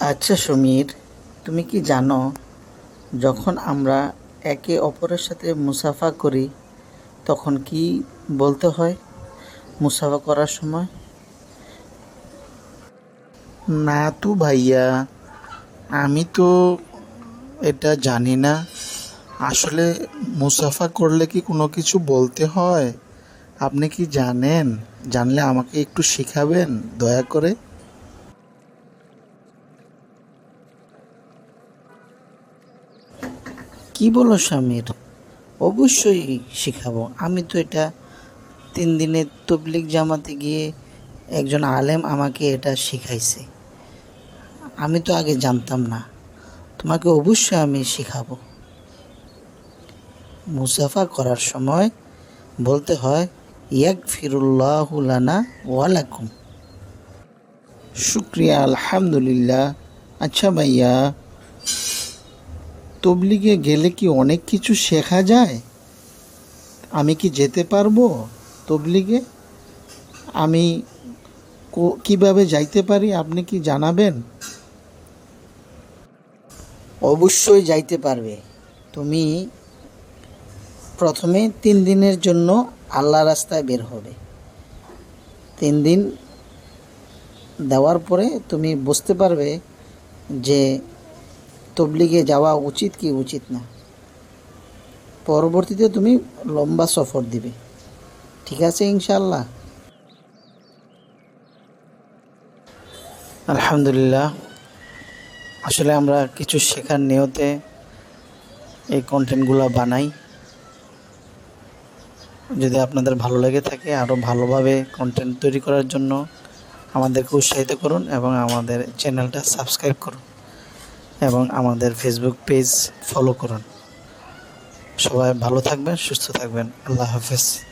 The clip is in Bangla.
আচ্ছা সমীর, তুমি কি জানো, যখন আমরা একে অপরের সাথে মুসাফা করি, তখন কি বলতে হয় মুসাফা করার সময়? না তো ভাইয়া, আমি তো এটা জানি না। আসলে মুসাফা করলে কি কোনো কিছু বলতে হয়? আপনি কি জানেন? জানলে আমাকে একটু শেখাবেন, দয়া করে? কি বলো স্বামীর অবশ্যই শেখাবো। আমি তো এটা তিন দিনের তবলিক জামাতে গিয়ে একজন আলেম আমাকে এটা শিখাইছে। আমি তো আগে জানতাম না। তোমাকে অবশ্যই আমি শেখাবো। মুসাফা করার সময় বলতে হয় ইয়াক ফিরুল্লাহুলানা ওয়ালাকুম শুক্রিয়া, আলহামদুলিল্লাহ। আচ্ছা ভাইয়া তবলিগে গেলে কি অনেক কিছু শেখা যায়? আমি কি যেতে পারব তবলিগে? আমি কীভাবে যাইতে পারি আপনি কি জানাবেন? অবশ্যই যাইতে পারবে। তুমি প্রথমে তিন দিনের জন্য আল্লাহ রাস্তায় বের হবে। তিন দিন দেওয়ার পরে তুমি বুঝতে পারবে যে তবলিগে যাওয়া উচিত কি উচিত না? পরবর্তীতে তুমি লম্বা সফর দিবে। ঠিক আছে ইনশাল্লাহ আলহামদুলিল্লাহ। আসলে আমরা কিছু শেখার নিয়তে এই কন্টেন্টগুলো বানাই। যদি আপনাদের ভালো লেগে থাকে আরও ভালোভাবে কন্টেন্ট তৈরি করার জন্য আমাদেরকে উৎসাহিত করুন এবং আমাদের চ্যানেলটা সাবস্ক্রাইব করুন। এবং আমাদের ফেসবুক পেজ ফলো করুন। সবাই ভালো থাকবেন সুস্থ থাকবেন। আল্লাহ হাফেজ।